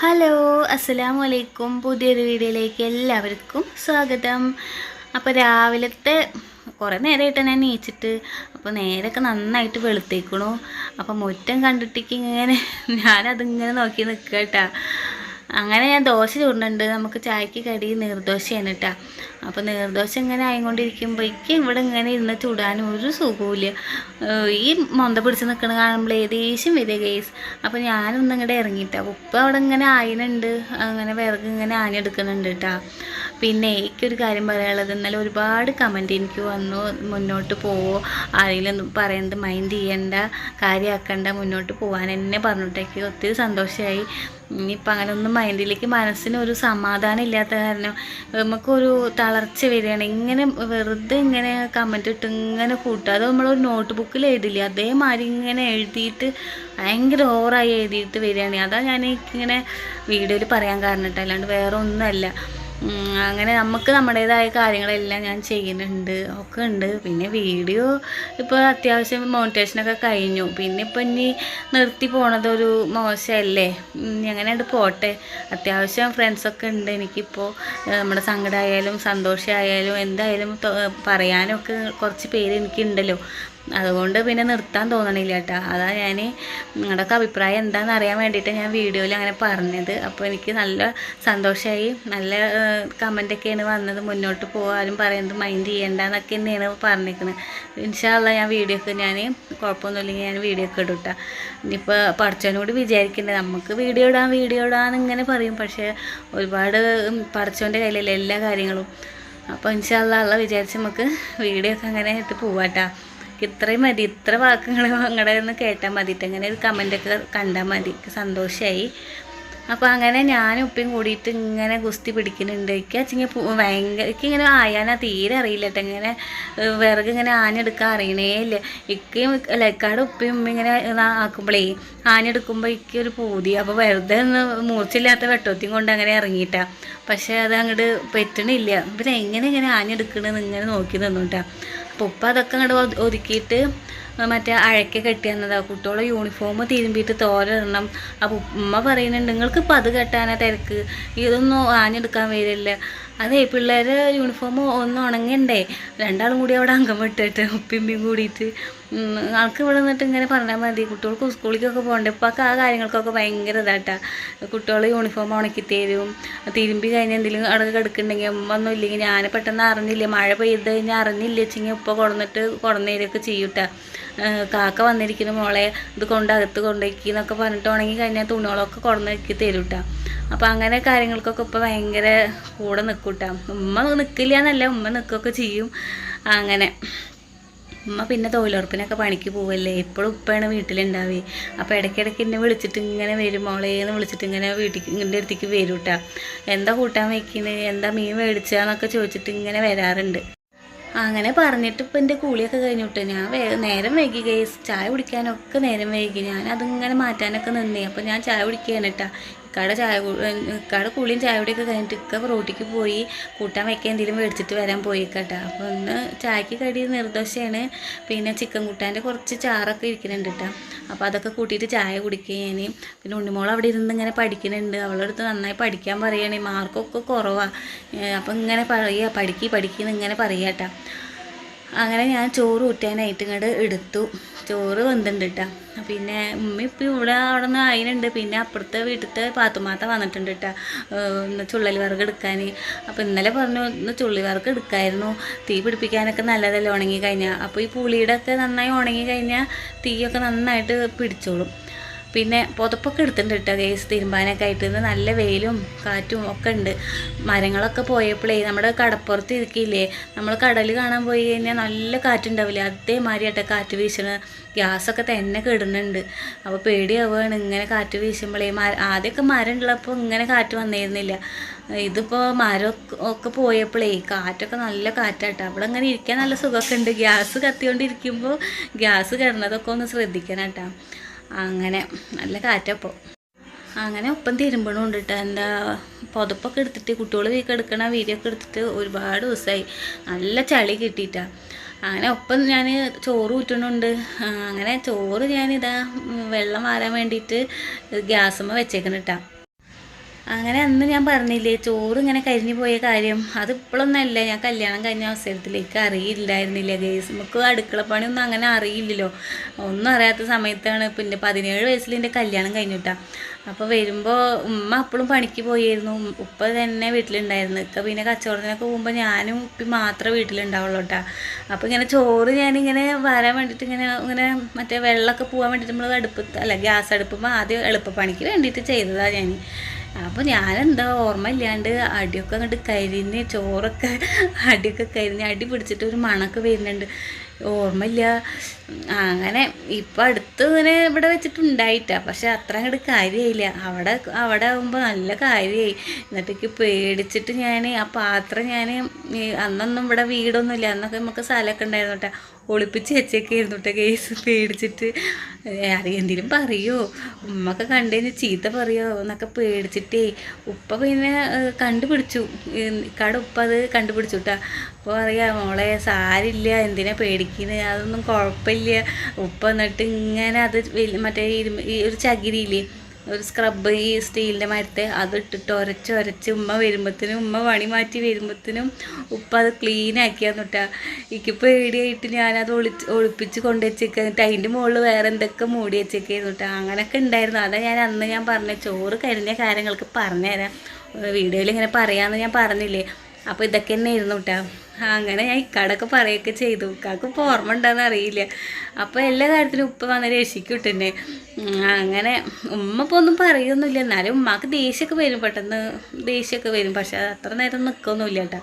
Hello അസ്സലാമു അലൈക്കും പുതിയൊരു വീഡിയോയിലേക്ക് എല്ലാവർക്കും സ്വാഗതം. അപ്പോൾ രാവിലത്തെ കുറേ നേരമായിട്ട് ഞാൻ നീച്ചിട്ട് അപ്പോൾ നേരൊക്കെ നന്നായിട്ട് വെളുത്തേക്കണു. അപ്പോൾ മുറ്റം കണ്ടിട്ടേക്ക് ഇങ്ങനെ ഞാനതിങ്ങനെ നോക്കി നിൽക്കുക കേട്ടാ അങ്ങനെ ഞാൻ ദോശ ചൂടുന്നുണ്ട്. നമുക്ക് ചായക്ക് കടി നീർദോശയാണ് കേട്ടോ അപ്പോൾ നീർദോശ ഇങ്ങനെ ആയിക്കൊണ്ടിരിക്കുമ്പോഴേക്കും ഇവിടെ ഇങ്ങനെ ഇരുന്ന് ചൂടാനും ഒരു സുഖമില്ല ഈ മൊന്ത പിടിച്ച് നിൽക്കണ കാണുമ്പോൾ ഏകദേശം വരിക കേസ് അപ്പോൾ ഞാനൊന്നും ഇങ്ങോട്ട് ഇറങ്ങിയിട്ടാ ഉപ്പ അവിടെ ഇങ്ങനെ ആയിനുണ്ട്. അങ്ങനെ വിറക് ഇങ്ങനെ ആനെടുക്കുന്നുണ്ട് കേട്ടാ പിന്നെ എനിക്കൊരു കാര്യം പറയാനുള്ളത് ഇന്നലെ ഒരുപാട് കമന്റ് എനിക്ക് വന്നു മുന്നോട്ട് പോവോ ആരെങ്കിലും പറയുന്നത് മൈൻഡ് ചെയ്യണ്ട കാര്യമാക്കണ്ട മുന്നോട്ട് പോകാൻ എന്നെ പറഞ്ഞിട്ടേക്ക് ഒത്തിരി സന്തോഷമായി ഇനിയിപ്പോൾ അങ്ങനെ ഒന്നും മൈൻഡിലേക്ക് മനസ്സിന് ഒരു സമാധാനം ഇല്ലാത്ത കാരണം നമുക്കൊരു തളർച്ച വരികയാണ്. ഇങ്ങനെ വെറുതെ ഇങ്ങനെ കമന്റ് ഇട്ട് ഇങ്ങനെ കൂട്ടുക. അത് നമ്മളൊരു നോട്ട് ബുക്കിൽ എഴുതില്ലേ അതേമാതിരി ഇങ്ങനെ എഴുതിയിട്ട് ഭയങ്കര ഓവറായി എഴുതിയിട്ട് വരികയാണ്. അതാ ഞാൻ ഇങ്ങനെ വീഡിയോയിൽ പറയാൻ കാരണം കേട്ടോ. അല്ലാണ്ട് വേറെ ഒന്നുമല്ല അങ്ങനെ നമുക്ക് നമ്മുടേതായ കാര്യങ്ങളെല്ലാം ഞാൻ ചെയ്യുന്നുണ്ട് ഒക്കെ ഉണ്ട്. പിന്നെ വീഡിയോ ഇപ്പോൾ അത്യാവശ്യം മോണിറ്റേഷനൊക്കെ കഴിഞ്ഞു. പിന്നെ ഇപ്പോൾ ഇനി നിർത്തി പോണതൊരു മോശമല്ലേ? അങ്ങനെ അത് പോട്ടെ. അത്യാവശ്യം ഫ്രണ്ട്സൊക്കെ ഉണ്ട് എനിക്കിപ്പോൾ നമ്മുടെ സങ്കടമായാലും സന്തോഷമായാലും എന്തായാലും പറയാനൊക്കെ കുറച്ച് പേര് എനിക്കുണ്ടല്ലോ. അതുകൊണ്ട് പിന്നെ നിർത്താൻ തോന്നണില്ല കേട്ടോ അതാ ഞാൻ നിങ്ങളുടെയൊക്കെ അഭിപ്രായം എന്താണെന്ന് അറിയാൻ വേണ്ടിയിട്ട് ഞാൻ വീഡിയോയിൽ അങ്ങനെ പറഞ്ഞത്. അപ്പോൾ എനിക്ക് നല്ല സന്തോഷമായി നല്ല കമന്റൊക്കെയാണ് വന്നത്. മുന്നോട്ട് പോകാനും പറയുന്നത് മൈൻഡ് ചെയ്യേണ്ടെന്നൊക്കെ തന്നെയാണ് പറഞ്ഞിരിക്കുന്നത് ഇൻഷാല്ല ഞാൻ വീഡിയോ ഒക്കെ ഞാൻ കുഴപ്പമൊന്നുമില്ലെങ്കിൽ ഞാൻ വീഡിയോ ഒക്കെ ഇടും കേട്ടോ ഇനിയിപ്പോൾ പഠിച്ചവനോട് വിചാരിക്കേണ്ടത് നമുക്ക് വീഡിയോ ഇടാം വീഡിയോ ഇടാന്ന് ഇങ്ങനെ പറയും. പക്ഷേ ഒരുപാട് പഠിച്ചവന്റെ കയ്യിലല്ലേ എല്ലാ കാര്യങ്ങളും. അപ്പോൾ ഇൻഷാല്ല വിചാരിച്ച് നമുക്ക് വീഡിയോ ഒക്കെ അങ്ങനെ ഇട്ട് പോവാട്ടാ. ഇത്രയും മതി. ഇത്ര വാക്കുകൾ നിങ്ങളുടെ ഒന്ന് കേട്ടാൽ മതിയിട്ട് അങ്ങനെ ഒരു കമന്റൊക്കെ കണ്ടാൽ മതി. സന്തോഷമായി അപ്പോൾ അങ്ങനെ ഞാനും ഉപ്പയും കൂടിയിട്ട് ഇങ്ങനെ ഗുസ്തി പിടിക്കുന്നുണ്ട്. എനിക്ക് വെച്ചെങ്കിൽ ഭയങ്കര ഇങ്ങനെ ആയാനാ തീരെ അറിയില്ല കേട്ടോ. ഇങ്ങനെ വിറക് ഇങ്ങനെ ആനെടുക്കാൻ അറിയണേ ഇല്ല. ഇക്കയും ലക്കാട് ഉപ്പയും ഉമ്മയും ഇങ്ങനെ ആക്കുമ്പോഴേ ആനെടുക്കുമ്പോൾ ഇക്ക ഒരു പൂതി. അപ്പോൾ വെറുതെ ഒന്ന് മൂർച്ചയില്ലാത്ത വെട്ടോത്തിയും കൊണ്ട് അങ്ങനെ ഇറങ്ങിയിട്ടാ. പക്ഷേ അത് അങ്ങോട്ട് പറ്റണില്ല. പിന്നെ എങ്ങനെ ഇങ്ങനെ ആനെടുക്കണമെന്ന് ഇങ്ങനെ നോക്കി നിന്നു കേട്ടോ. അപ്പോൾ ഉപ്പ അതൊക്കെ അങ്ങോട്ട് ഒതുക്കിയിട്ട് മറ്റേ അഴയ്ക്ക കെട്ടി തന്നതാണ് കുട്ടികളെ യൂണിഫോം തിരുമ്പിയിട്ട് തോരയിടണം അപ്പോൾ ഉമ്മ പറയുന്നുണ്ട് നിങ്ങൾക്ക് ഇപ്പം അത് കെട്ടാനാ തിരക്ക്? ഇതൊന്നും ആഞ്ഞെടുക്കാൻ വരില്ല. അതേ പിള്ളേരെ യൂണിഫോം ഒന്ന് ഉണങ്ങണ്ടേ? രണ്ടാളും കൂടി അവിടെ അംഗം വിട്ടിട്ട് ഉപ്പിമ്പിയും കൂടിയിട്ട് ആൾക്ക് ഇവിടെ നിന്നിട്ട് ഇങ്ങനെ പറഞ്ഞാൽ മതി. കുട്ടികൾക്ക് സ്കൂളിലേക്കൊക്കെ പോകണ്ടേ. ഇപ്പോൾ ആ കാര്യങ്ങൾക്കൊക്കെ ഭയങ്കര ഇതാട്ടാ. കുട്ടികൾ യൂണിഫോം ഉണക്കി തരും. തിരുമ്പി കഴിഞ്ഞ് എന്തെങ്കിലും അവിടെ കിടക്കുന്നുണ്ടെങ്കിൽ ഒന്നും ഇല്ലെങ്കിൽ ഞാൻ പെട്ടെന്ന് അറിഞ്ഞില്ല. മഴ പെയ്ത് കഴിഞ്ഞാൽ അറിഞ്ഞില്ല വെച്ചെങ്കിൽ ഉപ്പ കൊടുന്നിട്ട് കൊടുന്നേരൊക്കെ ചെയ്യൂട്ടാ. കാക്ക വന്നിരിക്കുന്ന മോളെ. ഇത് കൊണ്ട് അകത്ത് കൊണ്ടുപോയി എന്നൊക്കെ പറഞ്ഞിട്ട് ഉണങ്ങി കഴിഞ്ഞാൽ തുണികളൊക്കെ കൊടുന്നേക്ക് തരൂട്ടാ. അപ്പോൾ അങ്ങനെ കാര്യങ്ങൾക്കൊക്കെ ഇപ്പം ഭയങ്കര കൂടെ നിൽക്കൂട്ടാ ഉമ്മ നിൽക്കില്ല എന്നല്ല ഉമ്മ നിൽക്കുകയൊക്കെ ചെയ്യും. അങ്ങനെ. ഉമ്മ പിന്നെ തൊഴിലുറപ്പിനൊക്കെ പണിക്ക് പോവല്ലേ? എപ്പോഴും ഉപ്പയാണ് വീട്ടിലുണ്ടാവേ. അപ്പോൾ ഇടയ്ക്കിടയ്ക്ക് എന്നെ വിളിച്ചിട്ട് ഇങ്ങനെ വരും മോളേന്ന് വിളിച്ചിട്ട് ഇങ്ങനെ വീട്ടിൽ ഇങ്ങനെ അടുത്തേക്ക് വരും കേട്ടോ എന്താ കൂട്ടാൻ വയ്ക്കുന്നത് എന്താ മീൻ മേടിച്ചാന്നൊക്കെ ചോദിച്ചിട്ട് ഇങ്ങനെ വരാറുണ്ട്. അങ്ങനെ പറഞ്ഞിട്ട് ഇപ്പം എന്റെ കൂളിയൊക്കെ കഴിഞ്ഞിട്ട്. ഞാൻ വേ നേരം വൈകി കേസ് ചായ കുടിക്കാനൊക്കെ നേരം വൈകി. ഞാൻ അതിങ്ങനെ മാറ്റാനൊക്കെ നിന്നേ. അപ്പോൾ ഞാൻ ചായ കുടിക്കുകയാണ് കേട്ടോ ഇക്കാടെ ചായ കട കുളിയും ചായ ഒക്കെ കഴിഞ്ഞിട്ട് ഇക്ക റോട്ടിക്ക് പോയി കൂട്ടാൻ വയ്ക്കാൻ എന്തെങ്കിലും മേടിച്ചിട്ട് വരാൻ പോയി കേട്ടോ അപ്പോൾ ഒന്ന് ചായക്ക് കടി നിർദോഷമാണ് പിന്നെ ചിക്കൻ കൂട്ടാന്റെ കുറച്ച് ചാറൊക്കെ ഇരിക്കുന്നുണ്ട് കേട്ടോ അപ്പോൾ അതൊക്കെ കൂട്ടിയിട്ട് ചായ കുടിക്കുകയാണ് പിന്നെ ഉണ്ണിമോൾ അവിടെ ഇരുന്ന് ഇങ്ങനെ പഠിക്കുന്നുണ്ട്. അവളുടെ നന്നായി പഠിക്കാൻ പറയുകയാണെങ്കിൽ മാർക്കൊക്കെ കുറവാണ് അപ്പം ഇങ്ങനെ പറയുക. പഠിക്കുക പഠിക്കുന്നു ഇങ്ങനെ പറയാം കേട്ടോ അങ്ങനെ ഞാൻ ചോറ് ഊറ്റാനായിട്ട് ഇങ്ങോട്ട് എടുത്തു. ചോറ് വെന്തുണ്ട് കേട്ടോ പിന്നെ ഉമ്മ ഇപ്പം ഇവിടെ അവിടെ നിന്ന് അതിനുണ്ട് പിന്നെ അപ്പുറത്തെ വീട്ടിലത്തെ പാത്തുമാത്ത വന്നിട്ടുണ്ട് കേട്ടോ ചുള്ളൽ വിറക് എടുക്കാൻ. അപ്പോൾ ഇന്നലെ പറഞ്ഞു ഒന്ന് ചുള്ളി വിറക് എടുക്കായിരുന്നു. തീ പിടിപ്പിക്കാനൊക്കെ നല്ലതല്ലേ ഉണങ്ങി കഴിഞ്ഞാൽ അപ്പോൾ ഈ പുളിയുടെ ഒക്കെ നന്നായി ഉണങ്ങി കഴിഞ്ഞാൽ തീയൊക്കെ നന്നായിട്ട് പിടിച്ചോളും. പിന്നെ പുതപ്പൊക്കെ എടുത്തിട്ടുണ്ട് കേട്ടോ കേസ് തിരുമ്പാനൊക്കെ ആയിട്ട്. നല്ല വെയിലും കാറ്റും ഒക്കെ ഉണ്ട്. മരങ്ങളൊക്കെ പോയപ്പോഴേ നമ്മുടെ കടപ്പുറത്ത് ഇരിക്കില്ലേ? നമ്മൾ കടൽ കാണാൻ പോയി കഴിഞ്ഞാൽ നല്ല കാറ്റുണ്ടാവില്ലേ? അതേമാതിരി ആട്ടെ കാറ്റ് വീശണ. ഗ്യാസൊക്കെ തന്നെ കിടുന്നുണ്ട്. അപ്പോൾ പേടിയാവുകയാണ് ഇങ്ങനെ കാറ്റ് വീശുമ്പോഴേ മര ആദ്യമൊക്കെ മരം ഉള്ളപ്പോൾ ഇങ്ങനെ കാറ്റ് വന്നിരുന്നില്ല. ഇതിപ്പോൾ മരം ഒക്കെ പോയപ്പോഴേ കാറ്റൊക്കെ നല്ല കാറ്റാട്ടോ. അവിടെ അങ്ങനെ ഇരിക്കാൻ നല്ല സുഖമൊക്കെ ഉണ്ട്. ഗ്യാസ് കത്തിക്കൊണ്ടിരിക്കുമ്പോൾ ഗ്യാസ് കിടന്നതൊക്കെ ഒന്ന് ശ്രദ്ധിക്കണം കേട്ടോ. അങ്ങനെ നല്ല കാറ്റപ്പോൾ അങ്ങനെ ഒപ്പം തിരുമ്പണമുണ്ട് കേട്ടോ എന്താ പുതപ്പൊക്കെ എടുത്തിട്ട് കുട്ടികൾ വീക്ക് എടുക്കണ വീഡിയോ ഒക്കെ എടുത്തിട്ട് ഒരുപാട് ദിവസമായി നല്ല ചളി കിട്ടിയിട്ടാണ് അങ്ങനെ ഒപ്പം ഞാൻ ചോറ് ഊറ്റണുണ്ട്. അങ്ങനെ ചോറ് ഞാനിതാ വെള്ളം വാരാൻ വേണ്ടിയിട്ട് ഗ്യാസുമ്മ വെച്ചേക്കണിട്ടാണ് അങ്ങനെ അന്ന് ഞാൻ പറഞ്ഞില്ലേ ചോറ് ഇങ്ങനെ കരിഞ്ഞു പോയ കാര്യം. അത് ഇപ്പോഴൊന്നല്ല ഞാൻ കല്യാണം കഴിഞ്ഞ അവസരത്തിലേക്ക് അറിയില്ലായിരുന്നില്ല ഗേസ് നമുക്ക് അടുക്കള പണിയൊന്നും അങ്ങനെ അറിയില്ലല്ലോ. ഒന്നും അറിയാത്ത സമയത്താണ് പിന്നെ പതിനേഴ് വയസ്സിൽ എന്റെ കല്യാണം കഴിഞ്ഞിട്ടാ. അപ്പോൾ വരുമ്പോൾ ഉമ്മ അപ്പോഴും പണിക്ക് പോയിരുന്നു ഉപ്പ തന്നെ വീട്ടിലുണ്ടായിരുന്നു. ഇക്ക പിന്നെ കച്ചവടത്തിനൊക്കെ പോകുമ്പോൾ ഞാനും ഉപ്പി മാത്രമേ വീട്ടിലുണ്ടാവുള്ളൂ കേട്ടോ. അപ്പോൾ ഇങ്ങനെ ചോറ് ഞാനിങ്ങനെ വരാൻ വേണ്ടിയിട്ട് ഇങ്ങനെ ഇങ്ങനെ മറ്റേ വെള്ളമൊക്കെ പോകാൻ വേണ്ടിയിട്ട് നമ്മൾ അടുപ്പ് അല്ല ഗ്യാസ് അടുപ്പുമ്പോൾ ആദ്യം എളുപ്പപ്പണിക്ക് വേണ്ടിയിട്ട് ചെയ്തതാണ് ഞാൻ അപ്പോൾ ഞാനെന്താ ഓർമ്മ ഇല്ലാണ്ട് അടിയൊക്കെ അങ്ങോട്ട് കരിഞ്ഞ് ചോറൊക്കെ അടിയൊക്കെ കരിഞ്ഞ് അടി പിടിച്ചിട്ട് ഒരു മണമൊക്കെ വരുന്നുണ്ട്. ഓർമ്മയില്ല. അങ്ങനെ ഇപ്പം അടുത്ത് ഇങ്ങനെ ഇവിടെ വെച്ചിട്ടുണ്ടായിട്ടാ. പക്ഷെ അത്ര അങ്ങോട്ട് കാര്യമായില്ല അവിടെ അവിടെ ആകുമ്പോൾ നല്ല കാര്യമായി എന്നിട്ടേക്ക് പേടിച്ചിട്ട് ഞാൻ ആ പാത്രം ഞാൻ അന്നൊന്നും ഇവിടെ വീടൊന്നുമില്ല. അന്നൊക്കെ നമുക്ക് സ്ഥലമൊക്കെ ഉണ്ടായിരുന്നു കേട്ടോ ഒളിപ്പിച്ച് വെച്ചേക്കായിരുന്നു കേട്ടോ കേസ് പേടിച്ചിട്ട്. എന്തെങ്കിലും പറയുമോ ഉമ്മൊക്കെ കണ്ടുകഴിഞ്ഞ് ചീത്ത പറയുമോ എന്നൊക്കെ പേടിച്ചിട്ടേ. ഉപ്പ പിന്നെ കണ്ടുപിടിച്ചു. കട ഉപ്പ അത് കണ്ടുപിടിച്ചു കേട്ടോ അപ്പോൾ അറിയാം മോളെ സാരില്ല എന്തിനാ പേടിക്കുന്നത് അതൊന്നും കുഴപ്പമില്ല. ഉപ്പ എന്നിട്ട് ഇങ്ങനെ അത് മറ്റേ ഈ ഒരു ചകിരിയില്ലേ ഒരു സ്ക്രബ് ഈ സ്റ്റീലിന്റെ മരത്തെ അതിട്ടിട്ട് ഉരച്ച് ഉരച്ച് ഉമ്മ വരുമ്പോഴത്തേനും ഉമ്മ പണി മാറ്റി വരുമ്പോഴത്തേനും ഉപ്പ അത് ക്ലീൻ എനിക്കിപ്പോൾ ഏടിയായിട്ട് ഞാനത് ഒളിച്ച് ഒളിപ്പിച്ച് കൊണ്ടുവച്ചേക്ക് എന്നിട്ട് അതിന്റെ മുകളിൽ വേറെ എന്തൊക്കെ മൂടി വെച്ചേക്കായിരുന്നു അങ്ങനെയൊക്കെ ഉണ്ടായിരുന്നു അതാ ഞാൻ അന്ന് ഞാൻ പറഞ്ഞ ചോറ് കരിഞ്ഞ കാര്യങ്ങൾക്ക് പറഞ്ഞുതരാം വീഡിയോയിൽ ഇങ്ങനെ പറയാമെന്ന് ഞാൻ പറഞ്ഞില്ലേ. അപ്പോൾ ഇതൊക്കെ തന്നെ ആയിരുന്നു കേട്ടോ അങ്ങനെ ഞാൻ ഇക്കാടൊക്കെ പറയുകയൊക്കെ ചെയ്തു. ഇക്കാക്ക് ഇപ്പോൾ ഓർമ്മ ഉണ്ടെന്ന് അറിയില്ല. അപ്പോൾ എല്ലാ കാര്യത്തിലും ഉപ്പ വന്ന് രക്ഷിക്കും തന്നെ അങ്ങനെ ഉമ്മ ഇപ്പോൾ ഒന്നും പറയൊന്നുമില്ല. എന്നാലും ഉമ്മാക്ക് ദേഷ്യമൊക്കെ വരും. പെട്ടെന്ന് ദേഷ്യമൊക്കെ വരും. പക്ഷെ അത്ര നേരം നിൽക്കൊന്നുമില്ല കേട്ടോ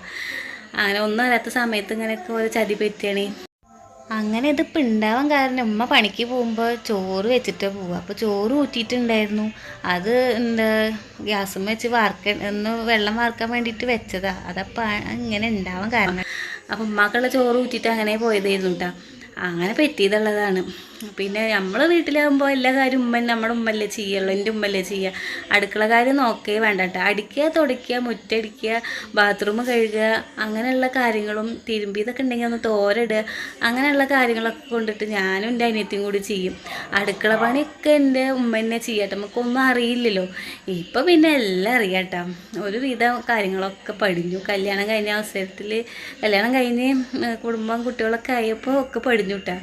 അങ്ങനെ ഒന്നും അറിയാത്ത സമയത്ത് ഇങ്ങനെയൊക്കെ ഒരു ചതി പറ്റിയാണ്. അങ്ങനെ ഇതിപ്പോൾ ഉണ്ടാവാൻ കാരണം ഉമ്മ പണിക്ക് പോകുമ്പോൾ ചോറ് വെച്ചിട്ട് പോവുക അപ്പോൾ ചോറ് ഊറ്റിയിട്ടുണ്ടായിരുന്നു. അത് എന്താ ഗ്യാസും വെച്ച് വാർക്ക ഒന്ന് വെള്ളം വാർക്കാൻ വേണ്ടിയിട്ട് വെച്ചതാണ് അതപ്പോൾ ഇങ്ങനെ ഉണ്ടാവാൻ കാരണം. അപ്പോൾ ഉമ്മാക്കുള്ള ചോറ് ഊറ്റിയിട്ട് അങ്ങനെ പോയതായിരുന്നു കേട്ടോ അങ്ങനെ പറ്റിയതുള്ളതാണ്. പിന്നെ നമ്മൾ വീട്ടിലാകുമ്പോൾ എല്ലാ കാര്യം ഉമ്മ നമ്മുടെ ഉമ്മല്ലേ ചെയ്യുള്ളൂ എന്റെ ഉമ്മല്ലേ ചെയ്യുക അടുക്കള കാര്യം നോക്കേ വേണ്ട കേട്ടോ അടിക്കുക തുടയ്ക്കുക മുറ്റടിക്കുക ബാത്റൂം കഴുകുക അങ്ങനെയുള്ള കാര്യങ്ങളും തിരുമ്പി ഇതൊക്കെ ഉണ്ടെങ്കിൽ ഒന്ന് തോരടുക അങ്ങനെയുള്ള കാര്യങ്ങളൊക്കെ കൊണ്ടിട്ട് ഞാനും എന്റെ അനിയത്തിയും കൂടി ചെയ്യും. അടുക്കള പണിയൊക്കെ എന്റെ ഉമ്മ തന്നെ ചെയ്യട്ടെ. നമുക്കൊന്നും അറിയില്ലല്ലോ. ഇപ്പം പിന്നെ എല്ലാം അറിയാട്ടോ. ഒരുവിധം കാര്യങ്ങളൊക്കെ പഠിഞ്ഞു. കല്യാണം കഴിഞ്ഞ അവസരത്തിൽ കല്യാണം കഴിഞ്ഞ് കുടുംബം കുട്ടികളൊക്കെ ആയപ്പോൾ ഒക്കെ പഠിഞ്ഞു കേട്ടോ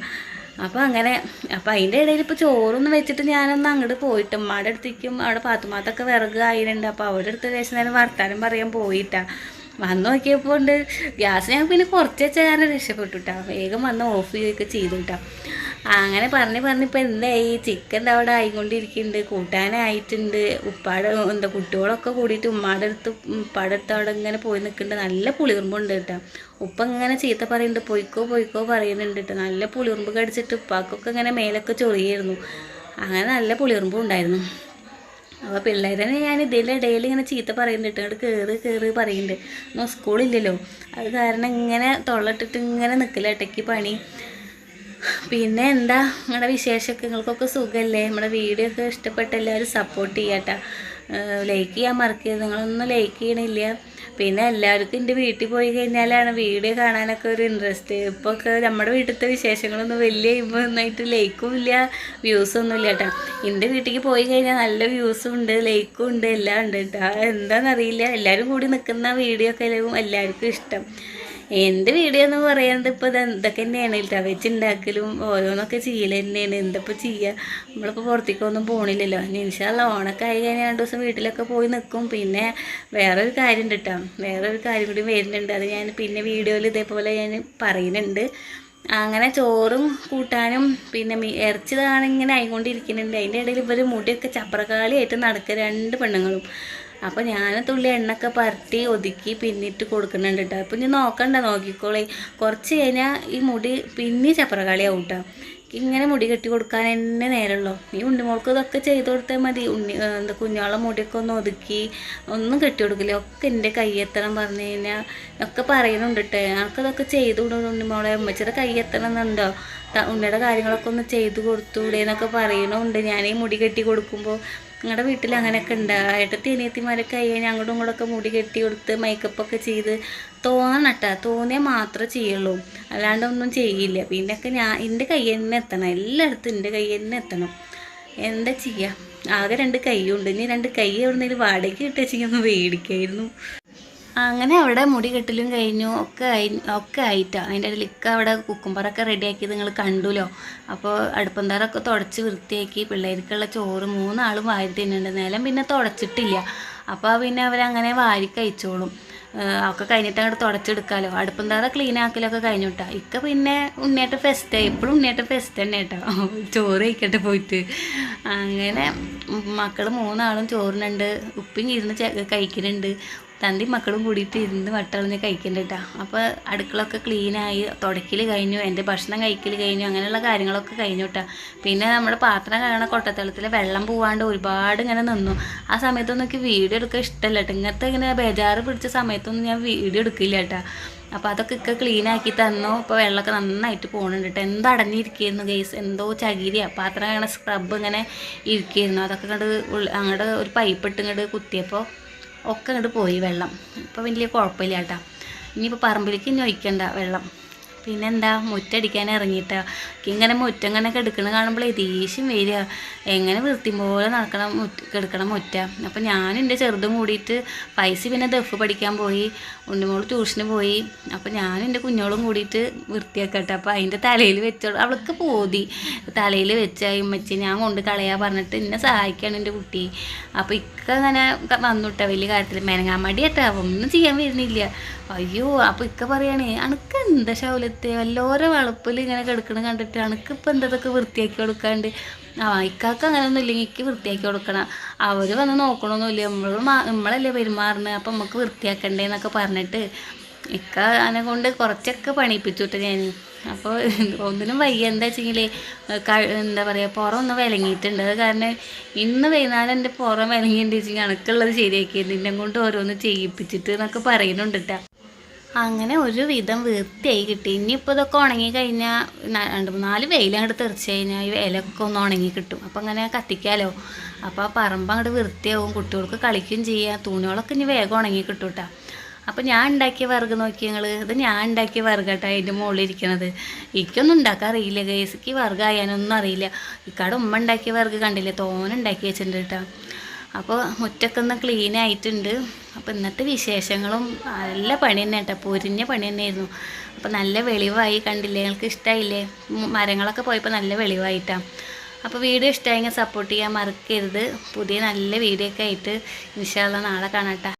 അപ്പോൾ അങ്ങനെ അപ്പോൾ അതിന്റെ ഇടയിൽ ഇപ്പോൾ ചോറൊന്നും വെച്ചിട്ട് ഞാനൊന്ന് അങ്ങോട്ട് പോയിട്ട് ഉമ്മയുടെ അടുത്തേക്കും അവിടെ പാത്തുമാത്തൊക്കെ വിറക് ആയിട്ടുണ്ട്. അപ്പോൾ അവിടെ അടുത്ത് ലേശം നേരം വർത്താനം പറയാൻ പോയിട്ടാ. വന്ന് നോക്കിയപ്പോൾ ഉണ്ട്. ഗ്യാസ് ഞാൻ പിന്നെ കുറച്ച് വെച്ചാൽ ഞാൻ രക്ഷപ്പെട്ടു കേട്ടോ വേഗം വന്ന് ഓഫ് ചെയ്യുകയൊക്കെ ചെയ്തു കേട്ടോ അങ്ങനെ പറഞ്ഞ് പറഞ്ഞ് ഇപ്പോൾ എന്തായി? ചിക്കൻ അവിടെ ആയിക്കൊണ്ടിരിക്കുന്നുണ്ട് കൂട്ടാനായിട്ടുണ്ട്. ഉപ്പാട് എന്താ കുട്ടികളൊക്കെ കൂടിയിട്ട് ഉമ്മാടെ അടുത്ത് ഉപ്പാടെ അടുത്ത് അവിടെ ഇങ്ങനെ പോയി നിൽക്കുന്നുണ്ട് നല്ല പുളിയുറുമ്പുണ്ട് കേട്ടോ. ഉപ്പ ഇങ്ങനെ ചീത്ത പറയുന്നുണ്ട് പൊയ്ക്കോ പൊയ്ക്കോ പറയുന്നുണ്ട് കേട്ടോ. നല്ല പുളിയുറുമ്പ് കടിച്ചിട്ട് ഉപ്പാക്കൊക്കെ ഇങ്ങനെ മേലൊക്കെ ചൊറിയായിരുന്നു. അങ്ങനെ നല്ല പുളിയുറുമ്പും ഉണ്ടായിരുന്നു. അപ്പോൾ പിള്ളേരെ ഞാൻ ഇതിന്റെ ഇടയിൽ ഇങ്ങനെ ചീത്ത പറയുന്നുണ്ട് ഇങ്ങോട്ട് കയറി കയറി പറയുന്നുണ്ട് എന്നാൽ സ്കൂളില്ലല്ലോ. അത് കാരണം ഇങ്ങനെ തൊള്ളട്ടിട്ട് ഇങ്ങനെ നിൽക്കില്ല ഇടയ്ക്ക് പണി. പിന്നെ എന്താ നിങ്ങളുടെ വിശേഷമൊക്കെ നിങ്ങൾക്കൊക്കെ സുഖമല്ലേ നമ്മുടെ വീഡിയോ ഒക്കെ ഇഷ്ടപ്പെട്ട എല്ലാവരും സപ്പോർട്ട് ചെയ്യാട്ടോ. ലൈക്ക് ചെയ്യാൻ മറക്കരുത്. നിങ്ങളൊന്നും ലൈക്ക് ചെയ്യണില്ല. പിന്നെ എല്ലാവർക്കും എന്റെ വീട്ടിൽ പോയി കഴിഞ്ഞാലാണ് വീഡിയോ കാണാനൊക്കെ ഒരു ഇൻട്രസ്റ്റ് ഇപ്പോൾ ഒക്കെ നമ്മുടെ വീട്ടിലത്തെ വിശേഷങ്ങളൊന്നും വലിയ ഒന്നായിട്ട് ലൈക്കും ഇല്ല വ്യൂസും ഒന്നും ഇല്ല കേട്ടോ എന്റെ വീട്ടിലേക്ക് പോയി കഴിഞ്ഞാൽ നല്ല വ്യൂസും ഉണ്ട് ലൈക്കും ഉണ്ട് എല്ലാം ഉണ്ട് കേട്ടോ എന്താണെന്നറിയില്ല എല്ലാവരും കൂടി നിൽക്കുന്ന വീഡിയോ ഒക്കെ എല്ലാവർക്കും ഇഷ്ടം. എന്റെ വീഡിയോ എന്ന് പറയുന്നത് ഇപ്പോൾ ഇത് എന്തൊക്കെ തന്നെയാണ് കേട്ടോ വെച്ചുണ്ടാക്കലും ഓരോന്നൊക്കെ ചെയ്യൽ തന്നെയാണ്. എന്തപ്പോൾ ചെയ്യുക നമ്മളിപ്പോൾ പുറത്തേക്കൊന്നും പോകണില്ലല്ലോ നിമിഷമല്ല ഓണൊക്കെ ആയി കഴിഞ്ഞാൽ രണ്ട് ദിവസം വീട്ടിലൊക്കെ പോയി നിൽക്കും പിന്നെ വേറൊരു കാര്യം ഉണ്ട് കേട്ടോ വേറൊരു കാര്യം കൂടി വരുന്നുണ്ട്. അത് ഞാൻ പിന്നെ വീഡിയോയിൽ ഇതേപോലെ ഞാൻ പറയുന്നുണ്ട്. അങ്ങനെ ചോറും കൂട്ടാനും പിന്നെ മീ ഇറച്ചിതാണിങ്ങനെ ആയിക്കൊണ്ടിരിക്കുന്നുണ്ട്. അതിന്റെ ഇടയിൽ ഇവർ മുടിയൊക്കെ ചപ്രകാളിയായിട്ട് നടക്കുക രണ്ട് പെണ്ണുങ്ങളും. അപ്പോൾ ഞാൻ തുള്ളി എണ്ണൊക്കെ പരട്ടി ഒതുക്കി പിന്നിട്ട് കൊടുക്കുന്നുണ്ട് കേട്ടോ അപ്പോൾ ഇനി നോക്കണ്ട നോക്കിക്കോളേ. കുറച്ച് കഴിഞ്ഞാൽ ഈ മുടി പിന്നെ ചപ്രകാളിയാവും കേട്ടോ ഇങ്ങനെ മുടി കെട്ടി കൊടുക്കാൻ തന്നെ നേരമുള്ളൂ ഈ ഉണ്ണിമോൾക്ക് ഇതൊക്കെ ചെയ്ത് കൊടുത്താൽ മതി. ഉണ്ണി എന്താ കുഞ്ഞോളെ മുടിയൊക്കെ ഒന്ന് ഒതുക്കി ഒന്നും കെട്ടി കൊടുക്കില്ല. ഒക്കെ എന്റെ കയ്യെത്തണം പറഞ്ഞു കഴിഞ്ഞാൽ ഒക്കെ പറയുന്നുണ്ട് കേട്ടോ ഞങ്ങൾക്ക് ഇതൊക്കെ ചെയ്തു വിടും ഉണ്ണിമോളെ അമ്മച്ചിയുടെ കയ്യെത്തണം എന്നുണ്ടോ? ഉണ്ണിയുടെ കാര്യങ്ങളൊക്കെ ഒന്ന് ചെയ്തു കൊടുത്തൂടെ എന്നൊക്കെ പറയണുണ്ട് ഞാൻ ഈ മുടി കെട്ടി കൊടുക്കുമ്പോൾ നിങ്ങളുടെ വീട്ടിൽ അങ്ങനെയൊക്കെ ഉണ്ട് ഏട്ടത്തി അനിയത്തിമാരൊക്കെ ആയി അങ്ങോട്ടും ഇങ്ങോട്ടൊക്കെ മുടി കെട്ടി കൊടുത്ത് മേക്കപ്പൊക്കെ ചെയ്ത് തോന്നണട്ടാ തോന്നിയാൽ മാത്രമേ ചെയ്യുള്ളൂ. അല്ലാണ്ട് ഒന്നും ചെയ്യില്ല. പിന്നെയൊക്കെ ഞാൻ എന്റെ കയ്യിൽ തന്നെ എത്തണം. എല്ലായിടത്തും എന്റെ കയ്യിൽ തന്നെ എത്തണം. എന്താ ചെയ്യുക ആകെ രണ്ട് കൈയുണ്ട് ഇനി രണ്ട് കൈ എവിടുന്നേലും വാടകയ്ക്ക് കിട്ടുവെച്ചെങ്കിൽ ഒന്ന് മേടിക്കായിരുന്നു. അങ്ങനെ അവിടെ മുടി കെട്ടലും കഴിഞ്ഞു ഒക്കെ ഒക്കെ ആയിട്ടാണ് അതിന്റെ ഇടയിൽ ഇക്ക അവിടെ കുക്കുംബറൊക്കെ റെഡിയാക്കി നിങ്ങൾ കണ്ടുല്ലോ അപ്പോൾ അടുപ്പന്താറൊക്കെ തുടച്ച് വൃത്തിയാക്കി പിള്ളേർക്കുള്ള ചോറ് മൂന്നാളും വാരി തിന്നുന്നുണ്ട്. നേരം പിന്നെ തുടച്ചിട്ടില്ല. അപ്പോൾ പിന്നെ അവരങ്ങനെ വാരി കഴിച്ചോളും. ഒക്കെ കഴിഞ്ഞിട്ട് അങ്ങോട്ട് തുടച്ചെടുക്കാമല്ലോ അടുപ്പന്താറ ക്ലീൻ ആക്കലൊക്കെ കഴിഞ്ഞുട്ടാ. ഇക്ക പിന്നെ ഉണ്ണിയേട്ട ഫെസ്റ്റ് എപ്പോഴും ഉണ്ണിയേട്ട ഫെസ്റ്റ് തന്നെ കേട്ടോ ചോറ് കഴിക്കട്ടെ പോയിട്ട്. അങ്ങനെ മക്കൾ മൂന്നാളും ചോറിനുണ്ട്. ഉപ്പിയും ഇരുന്ന് കഴിക്കുന്നുണ്ട് തന്തി മക്കളും കൂടിയിട്ട് ഇരുന്ന് വട്ടളഞ്ഞ് കഴിക്കുന്നുണ്ട് കേട്ടോ അപ്പോൾ അടുക്കളൊക്കെ ക്ലീനായി തുടക്കിൽ കഴിഞ്ഞു എന്റെ ഭക്ഷണം കഴിക്കൽ കഴിഞ്ഞു അങ്ങനെയുള്ള കാര്യങ്ങളൊക്കെ കഴിഞ്ഞു പിന്നെ നമ്മുടെ പാത്രം കഴുകണ കൊട്ടത്തളത്തിൽ വെള്ളം പോവാണ്ട് ഒരുപാട് ഇങ്ങനെ നിന്നു. ആ സമയത്തൊന്നും എനിക്ക് വീഡിയോ എടുക്കാൻ ഇഷ്ടമല്ല കേട്ടോ ഇങ്ങനത്തെ ഇങ്ങനെ ബേജാറ് പിടിച്ച സമയത്തൊന്നും ഞാൻ വീഡിയോ എടുക്കില്ല കേട്ടോ അപ്പോൾ അതൊക്കെ ഒക്കെ ക്ലീൻ ആക്കി തന്നു. ഇപ്പോൾ വെള്ളമൊക്കെ നന്നായിട്ട് പോകുന്നുണ്ട് കേട്ടോ എന്തോ അടഞ്ഞിരിക്കുന്നു ഗൈസ് എന്തോ ചകിരിയാ. പാത്രം അങ്ങനെ സ്ക്രബ് ഇങ്ങനെ ഇരിക്കുന്നു. അതൊക്കെ കണ്ട് അങ്ങോട്ട് ഒരു പൈപ്പ് ഇട്ട് ഇങ്ങോട്ട് കുത്തിയപ്പോൾ ഒക്കെ അങ്ങോട്ട് പോയി വെള്ളം. ഇപ്പോൾ വലിയ കുഴപ്പമില്ല കേട്ടോ. ഇനിയിപ്പോൾ പറമ്പിലേക്ക് ഇനി ഒഴിക്കണ്ട വെള്ളം. പിന്നെ എന്താ മുറ്റടിക്കാൻ ഇറങ്ങിയിട്ടാ. ഇങ്ങനെ മുറ്റം ഇങ്ങനെ എടുക്കണ കാണുമ്പോഴേ ദേഷ്യം വരിക. എങ്ങനെ വൃത്തി പോലെ നടക്കണം മുറ്റ കിടക്കണം മുറ്റ. അപ്പോൾ ഞാൻ എന്റെ ചെറുതും കൂടിയിട്ട് പൈസ പിന്നെ ദഫ് പഠിക്കാൻ പോയി. ഉണ്ണിമോൾ ട്യൂഷന് പോയി. അപ്പോൾ ഞാനും എന്റെ കുഞ്ഞോളും കൂടിയിട്ട് വൃത്തിയാക്കട്ടെ. അപ്പോൾ അതിന്റെ തലയിൽ വെച്ചോളൂ. അവൾക്ക് പോതി. തലയിൽ വെച്ച ഉമ്മച്ചി ഞാൻ കൊണ്ട് കളയാ പറഞ്ഞിട്ട് എന്നെ സഹായിക്കുകയാണ് എന്റെ കുട്ടി. അപ്പോൾ ഇക്ക അങ്ങനെ വലിയ കാര്യത്തിൽ മെനങ്ങാൻ മടിയാട്ടാ ഒന്നും ചെയ്യാൻ വരുന്നില്ല. അയ്യോ അപ്പോൾ ഇക്ക പറയണേ അണക്ക് എന്താ ശൗലത്തെ? വല്ലോരോ വളപ്പിൽ ഇങ്ങനെ കിടക്കണ കണ്ടിട്ട് അണക്ക് ഇപ്പം എന്തതൊക്കെ വൃത്തിയാക്കി കൊടുക്കാണ്ട്? ആ ഇക്കാക്ക് അങ്ങനെയൊന്നും ഇല്ലെങ്കിൽ എനിക്ക് വൃത്തിയാക്കി കൊടുക്കണം. അവർ വന്ന് നോക്കണമൊന്നുമില്ല നമ്മൾ നമ്മളല്ലേ പെരുമാറുന്നത് അപ്പം നമുക്ക് വൃത്തിയാക്കണ്ടേന്നൊക്കെ പറഞ്ഞിട്ട് ഇക്ക അതിനെ കൊണ്ട് കുറച്ചൊക്കെ പണിയിപ്പിച്ചുട്ട് ഞാൻ അപ്പോൾ ഒന്നിനും വയ്യ. എന്താ വെച്ചെങ്കിൽ എന്താ പറയുക പുറം ഒന്ന് വിലങ്ങിയിട്ടുണ്ട്. അത് കാരണം ഇന്ന് വൈകുന്നേരം എന്റെ പുറം വിലങ്ങിയിട്ട് വെച്ചെങ്കിൽ കണക്കുള്ളത് ശരിയാക്കി നിന്നെ കൊണ്ട് ഓരോന്ന് ചെയ്യിപ്പിച്ചിട്ട് എന്നൊക്കെ പറയുന്നുണ്ട് കേട്ടോ അങ്ങനെ ഒരു വിധം വൃത്തിയായി കിട്ടി. ഇനിയിപ്പോൾ ഇതൊക്കെ ഉണങ്ങി കഴിഞ്ഞാൽ രണ്ട് നാല് വെയിൽ അങ്ങോട്ട് തെറിച്ച് കഴിഞ്ഞാൽ ഈ ഇലയൊക്കെ ഒന്ന് ഉണങ്ങി കിട്ടും. അപ്പം അങ്ങനെ കത്തിക്കാലോ. അപ്പോൾ ആ പറമ്പ് അങ്ങോട്ട് വൃത്തിയാവും. കുട്ടികൾക്ക് കളിക്കുകയും ചെയ്യാം. തുണികളൊക്കെ ഇനി വേഗം ഉണങ്ങി കിട്ടും കേട്ടോ അപ്പോൾ ഞാൻ ഉണ്ടാക്കിയ വർഗ് നോക്കി ഞങ്ങൾ ഇത് ഞാൻ ഉണ്ടാക്കിയ വർഗ് കേട്ടോ അതിന്റെ മുകളിലിരിക്കണത് എനിക്കൊന്നും ഉണ്ടാക്കാൻ അറിയില്ല ഗൈസിക്ക് വർഗ് ആയാനൊന്നും അറിയില്ല. ഇക്കാടെ ഉമ്മ ഉണ്ടാക്കിയ വർഗം കണ്ടില്ലേ? തോനെ ഉണ്ടാക്കി വെച്ചിട്ടുണ്ട് കേട്ടോ അപ്പോൾ മുറ്റൊക്കെ ഒന്ന് ക്ലീൻ ആയിട്ടുണ്ട്. അപ്പോൾ ഇന്നത്തെ വിശേഷങ്ങളും നല്ല പണി തന്നെ കേട്ടോ പൊരിഞ്ഞ പണി തന്നെയായിരുന്നു. അപ്പോൾ നല്ല വെളിവായി കണ്ടില്ലേ? നിങ്ങൾക്ക് ഇഷ്ടമായില്ലേ മരങ്ങളൊക്കെ പോയപ്പോൾ നല്ല വെളിവായിട്ടാണ് അപ്പോൾ വീഡിയോ ഇഷ്ടമായെങ്കിൽ സപ്പോർട്ട് ചെയ്യാൻ മറക്കരുത്. പുതിയ നല്ല വീഡിയോ ഒക്കെ ആയിട്ട് ഇൻഷാല്ല നാളെ കാണാം ട്ടാ.